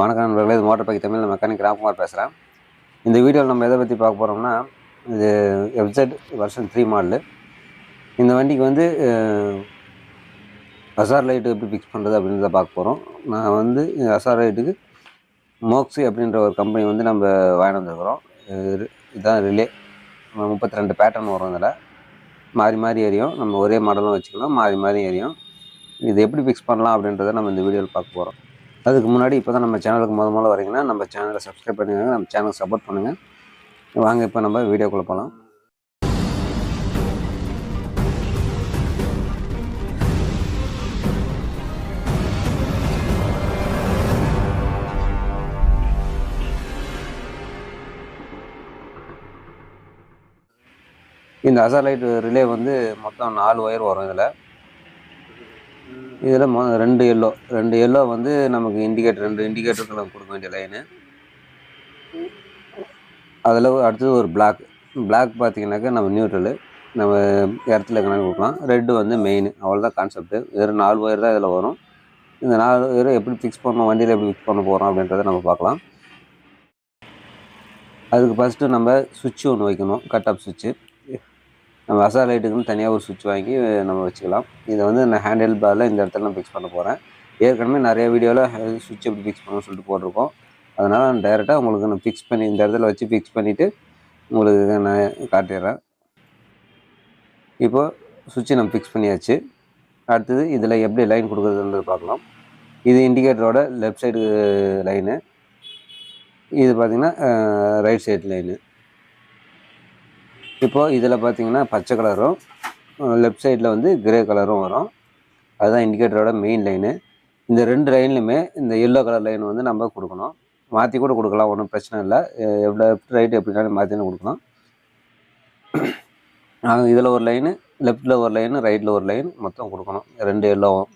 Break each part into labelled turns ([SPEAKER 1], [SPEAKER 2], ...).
[SPEAKER 1] வணக்கம் நண்பர்களே இது motor bike Tamil mechanic Ramkumar பேசுகிறேன். இந்த வீடியோவில் நம்ம எதை பற்றி பார்க்க போகிறோம்னா இது எஃப்செட் வருஷன் த்ரீ மாடலு இந்த வண்டிக்கு வந்து அசார் லைட்டு எப்படி ஃபிக்ஸ் பண்ணுறது அப்படின்றத பார்க்க போகிறோம் நான் வந்து அசார் லைட்டுக்கு மோக்ஸி அப்படின்ற ஒரு கம்பெனி வந்து நம்ம வாங்கிட்டு வந்துருக்குறோம். இதுதான் ரிலே முப்பத்தி ரெண்டு பேட்டர்ன் வரும் இதில். மாறி மாறி எரியும். நம்ம ஒரே மாடலும் வச்சுக்கலாம் மாறி மாறி எரியும். இது எப்படி ஃபிக்ஸ் பண்ணலாம் அப்படின்றத நம்ம இந்த வீடியோவில் பார்க்க போகிறோம் அதுக்கு முன்னாடி இப்போ தான் நம்ம சேனலுக்கு முத முதல்ல வரீங்கன்னா நம்ம சேனலை சப்ஸ்கிரைப் பண்ணிக்கோங்க நம்ம சேனலுக்கு சப்போர்ட் பண்ணுங்கள் வாங்க இப்போ நம்ம வீடியோக்குள்ளே போகலாம் இந்த அசார் லைட் ரிலே வந்து மொத்தம் நாலு ஒயர் வரும் இதில். இதில் மொ ரெண்டு எல்லோ ரெண்டு எல்லோ வந்து நமக்கு இண்டிகேட்டர் ரெண்டு இண்டிகேட்டருக்கு நம்ம கொடுக்க வேண்டிய லைனு அதில் அடுத்தது ஒரு பிளாக் பிளாக் பார்த்தீங்கன்னாக்கா நம்ம நியூட்ரலு நம்ம இடத்துல கணக்கு கொடுக்கலாம். ரெட்டு வந்து மெயின் அவ்வளோதான் கான்செப்ட்டு வெறும் நாலு ஒயர் தான் இதில் வரும். இந்த நாலு ஒயர் எப்படி ஃபிக்ஸ் பண்ணணும் வண்டியில் எப்படி ஃபிக்ஸ் பண்ண போகிறோம் அப்படின்றத நம்ம பார்க்கலாம். அதுக்கு ஃபஸ்ட்டு நம்ம சுவிட்ச் ஒன்று வைக்கணும் கட் ஆஃப் சுவிட்சு நம்ம அசா லைட்டுக்குன்னு தனியாக ஒரு சுவிட்ச் வாங்கி நம்ம வச்சுக்கலாம். இதை வந்து நான் ஹேண்டில் பாரில் இந்த இடத்துல நான் ஃபிக்ஸ் பண்ண போகிறேன் ஏற்கனவே நிறைய வீடியோவில் சுவிட்ச் எப்படி ஃபிக்ஸ் பண்ணணும்னு சொல்லிட்டு போட்டிருக்கோம். அதனால் நான் டைரெக்டாக உங்களுக்கு நான் ஃபிக்ஸ் பண்ணி இந்த இடத்துல வச்சு ஃபிக்ஸ் பண்ணிவிட்டு உங்களுக்கு நான் காட்டிடுறேன். இப்போது சுவிட்சை நம்ம ஃபிக்ஸ் பண்ணியாச்சு. அடுத்தது இதில் எப்படி லைன் கொடுக்குறதுன்றது பார்க்கலாம். இது இண்டிகேட்டரோட லெஃப்ட் சைடு லைனு இது பார்த்திங்கன்னா ரைட் சைடு லைனு இப்போது இதில் பார்த்தீங்கன்னா பச்சை கலரும் லெஃப்ட் சைடில் வந்து கிரே கலரும் வரும். அதுதான் இண்டிகேட்டரோட மெயின் லைனு இந்த ரெண்டு லைன்லையுமே இந்த எல்லோ கலர் லைன் வந்து நம்ம கொடுக்கணும். மாற்றி கூட கொடுக்கலாம் ஒன்றும் பிரச்சனை இல்லை. எவ்வளோ லெஃப்ட் ரைட்டு எப்படினாலும் மாற்றினு கொடுக்கலாம். நாங்கள் இதில் ஒரு லைனு லெஃப்ட்டில் ஒரு லைனு ரைட்டில் ஒரு லைன் மொத்தம் கொடுக்கணும். ரெண்டு எல்லோவும்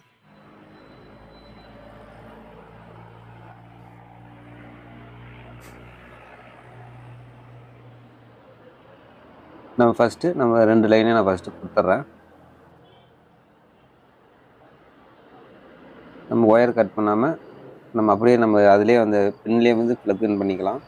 [SPEAKER 1] நம்ம ஃபஸ்ட்டு நம்ம ரெண்டு லைனே நான் ஃபஸ்ட்டு கொடுத்துட்றேன். நம்ம ஒயர் கட் பண்ணாமல் நம்ம அப்படியே நம்ம அதிலே அந்த பின்லேயே வந்து ப்ளக் இன் பண்ணிக்கலாம்.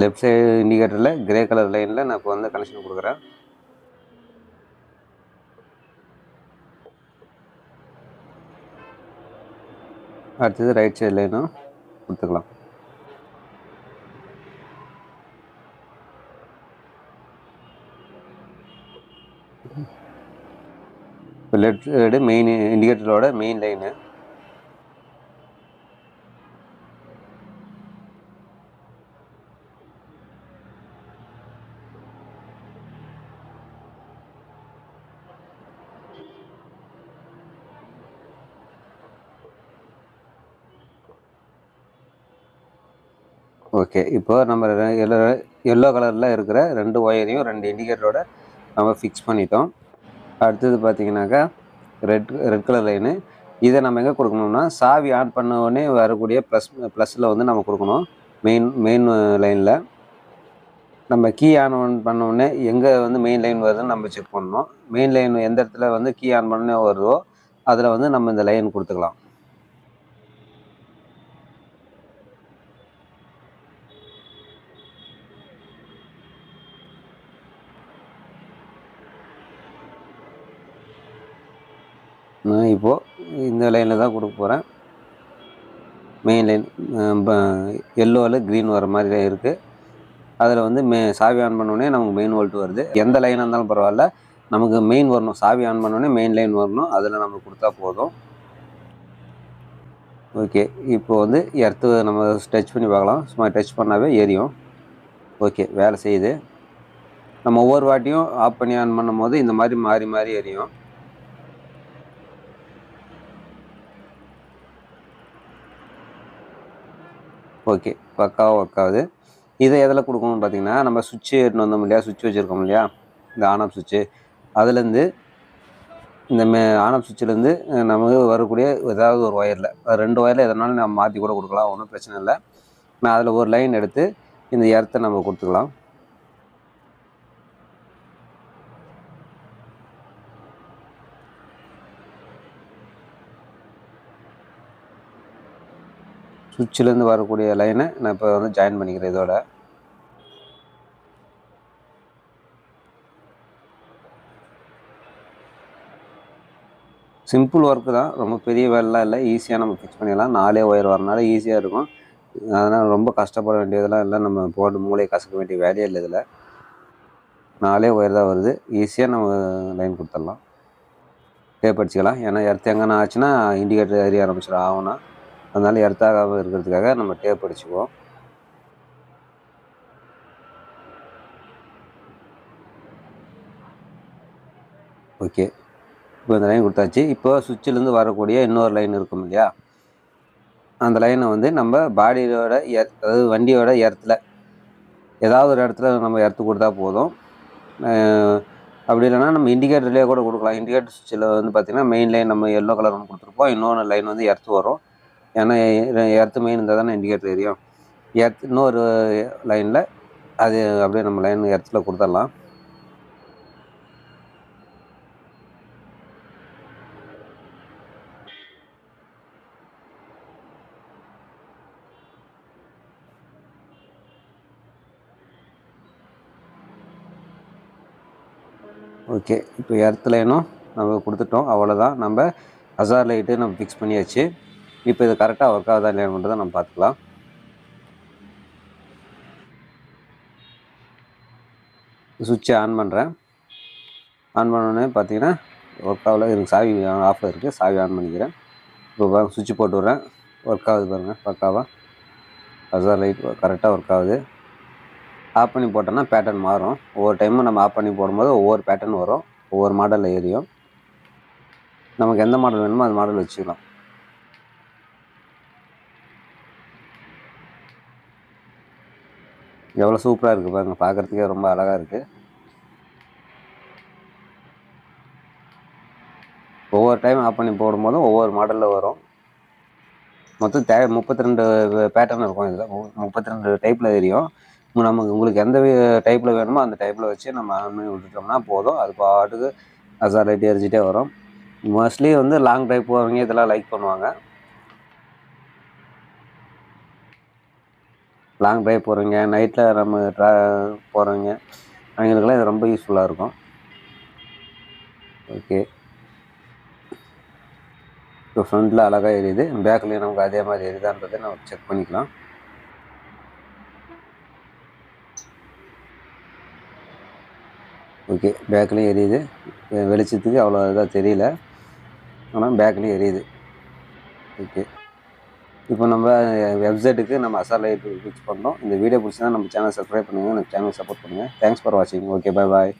[SPEAKER 1] லெஃப்ட் சைடு இண்டிகேட்டரில் கிரே கலர் லைனில் நான் இப்போ வந்து கனெக்ஷன் கொடுக்குறேன். அடுத்தது ரைட் சைடு லைனும் கொடுத்துக்கலாம்? இப்போ லெஃப்ட் சைடு மெயின் இண்டிகேட்டரோட மெயின் லைனு ஓகே. இப்போ நம்ம எல்லோ எல்லோ கலரில் இருக்கிற ரெண்டு ஒயரையும் ரெண்டு இண்டிகேட்டரோட நம்ம ஃபிக்ஸ் பண்ணிட்டோம். அடுத்தது பார்த்தீங்கன்னாக்கா ரெட் ரெட் கலர் லைனு இதை நம்ம எங்கே கொடுக்கணும்னா சாவி ஆன் பண்ண உடனே வரக்கூடிய ப்ளஸ் ப்ளஸில் வந்து நம்ம கொடுக்கணும். மெயின் மெயின் லைனில் நம்ம கீ ஆன் பண்ண உடனே எங்கே வந்து மெயின் லைன் வருதுன்னு நம்ம செக் பண்ணணும். மெயின் லைன் எந்த இடத்துல வந்து கீ ஆன் பண்ண வருதோ அதில் வந்து நம்ம இந்த லைன் கொடுத்துக்கலாம் நான் இப்போது இந்த லைனில் தான் கொடுக்க போகிறேன் மெயின் லைன் எல்லோவில் க்ரீன் வர மாதிரி தான் இருக்குது அதில் வந்து மே சாவி ஆன் பண்ணோடனே நமக்கு மெயின் வோல்ட் வருது. எந்த லைனாக இருந்தாலும் பரவாயில்ல. நமக்கு மெயின் வரணும் சாவி ஆன் பண்ணோடனே மெயின் லைன் வரணும். அதில் நம்ம கொடுத்தா போதும். ஓகே இப்போ வந்து எர்த்து நம்ம டச் பண்ணி பார்க்கலாம். சும்மா டச் பண்ணாவே எரியும். ஓகே வேலை செய்யுது. நம்ம ஒவ்வொரு வாட்டியும் ஆஃப் பண்ணி ஆன் பண்ணும் போது இந்த மாதிரி மாறி மாறி எரியும். ஓகே பக்காவாக ஒர்க் ஆகுது இதை எதில் கொடுக்கணும்னு பார்த்தீங்கன்னா நம்ம சுவிட்சு எடுத்துன்னு வந்தோம் இல்லையா? சுவிட்ச் வச்சுருக்கோம் இல்லையா? இந்த ஆன் ஆஃப் சுவிட்சு. அதுலேருந்து இந்த மே ஆன் ஆஃப் சுவிட்சிலேருந்து நமக்கு வரக்கூடிய ஏதாவது ஒரு ஒயரில் ரெண்டு ஒயரில் எதனாலும் நம்ம மாற்றி கூட கொடுக்கலாம் ஒன்றும் பிரச்சனை இல்லை. நான் அதில் ஒரு லைன் எடுத்து இந்த எர்த்தை நம்ம கொடுத்துக்கலாம். சுவிட்சிலேருந்து வரக்கூடிய லைனை நான் இப்போ வந்து ஜாயின் பண்ணிக்கிறேன் இதோட. சிம்பிள் ஒர்க்கு தான். ரொம்ப பெரிய வேலைலாம் இல்லை. ஈஸியாக நம்ம ஃபிக்ஸ் பண்ணிடலாம். நாலே ஒயர் வரனால ஈஸியாக இருக்கும். அதனால் ரொம்ப கஷ்டப்பட வேண்டியதெல்லாம் இல்லை. நம்ம போட்டு மூளையை கசக்க வேண்டிய வேலையே இல்லை இதில். நாலே ஒயர் தான் வருது. ஈஸியாக நம்ம லைன் கொடுத்துடலாம். டேப் அடிச்சுக்கலாம். ஏன்னா எர்த் எங்கன்னா ஆச்சுன்னா இண்டிகேட்டர் எரிய ஆரம்பிச்சிடும். ஆகும்னா. அதனால் எர்த்தாகாமல் இருக்கிறதுக்காக நம்ம டேப் அடிச்சுக்குவோம். ஓகே இப்போ இந்த லைன் கொடுத்தாச்சு. இப்போ சுவிட்சிலேருந்து வரக்கூடிய இன்னொரு லைன் இருக்கும் இல்லையா? அந்த லைனை வந்து நம்ம பாடியோட எர் அதாவது வண்டியோட எர்த்தில் ஏதாவது ஒரு இடத்துல நம்ம எர்த்து கொடுத்தா போதும். அப்படி இல்லைனா நம்ம இண்டிகேட்டர்லேயே கூட கொடுக்கலாம். இண்டிகேட்டர் சுவிட்சில் வந்து பார்த்திங்கன்னா மெயின் லைன் நம்ம எல்லோ கலர் ஒன்று கொடுத்துருப்போம். இன்னொன்று லைன் வந்து எர்த்து வரும். ஏன்னா எர்த்து மெயின் இருந்தால் தானே இண்டிகேட்டர் தெரியும். எர்த் இன்னொரு லைனில் அது அப்படியே நம்ம லைன் எர்த்தில் கொடுத்துடலாம். ஓகே இப்போ எர்த் லைனும் நம்ம கொடுத்துட்டோம். அவ்வளோதான் நம்ம ஹசார் லைட்டு நம்ம ஃபிக்ஸ் பண்ணியாச்சு. இப்போ இது கரெக்டாக ஒர்க் ஆகுதா இல்லையான்றதை நம்ம பார்த்துக்கலாம். சுவிட்சை ஆன் பண்ணுறேன் ஆன் பண்ணோடனே பார்த்தீங்கன்னா ஒர்க் ஆகல. எனக்கு சாவி ஆஃபில் இருக்குது சாவி ஆன் பண்ணிக்கிறேன். இப்போ பாருங்கள் சுவிட்ச் போட்டு விட்றேன். ஒர்க் ஆகுது பாருங்கள் பக்காவாக அதுதான் லைட் கரெக்டாக ஒர்க் ஆகுது. ஆஃப் பண்ணி போட்டோன்னா பேட்டர்ன் மாறும். ஒவ்வொரு டைமும் நம்ம ஆஃப் பண்ணி போடும்போது ஒவ்வொரு பேட்டர்ன் வரும். ஒவ்வொரு மாடலில் ஏரியும் நமக்கு எந்த மாடல் வேணுமோ அந்த மாடல் வச்சுக்கலாம். எவ்வளோ சூப்பராக இருக்குது பாருங்கள் பார்க்குறதுக்கே ரொம்ப அழகாக இருக்குது ஒவ்வொரு டைம் ஆஃப் பண்ணி போடும்போதும் ஒவ்வொரு மாடலில் வரும். மொத்தம் தே முப்பத்தி ரெண்டு பேட்டர்ன் இருக்கும் இதில். முப்பத்தி ரெண்டு டைப்பில் தெரியும். நமக்கு உங்களுக்கு எந்த டைப்பில் வேணுமோ அந்த டைப்பில் வச்சு நம்ம ஆன் பண்ணி விட்டுட்டோம்னா போதும். அது பாட்டுக்கு அசார் லைட் எரிஞ்சிட்டே வரும். மோஸ்ட்லி வந்து லாங் ட்ரைவ் போகிறவங்க இதெல்லாம் லைக் பண்ணுவாங்க. லாங் ட்ரைவ் போகிறவங்க நைட்டில் நம்ம ட்ரா போகிறவங்க அவங்களுக்கெல்லாம் இது ரொம்ப யூஸ்ஃபுல்லாக இருக்கும். ஓகே இப்போ ஃப்ரண்ட்டில் அழகாக எரியுது பேக்லேயும் நமக்கு அதே மாதிரி எரியுதான்றதை நம்ம செக் பண்ணிக்கலாம். ஓகே பேக்லேயும் எரியுது. வெளிச்சத்துக்கு அவ்வளோ இதாக தெரியல. ஆனால் பேக்லேயும் எரியுது. ஓகே இப்போ நம்ம வெப்சைட்டுக்கு நம்ம அசார் லைட் ஃபிக்ஸ் பண்ணோம். இந்த வீடியோ பிடிச்சா நம்ம சேனல் சப்ஸ்கிரைப் பண்ணுங்கள் நம்ம சேனல் சப்போர்ட் பண்ணுங்கள் தேங்க்ஸ் ஃபார் வாட்சிங் ஓகே பாய் பாய்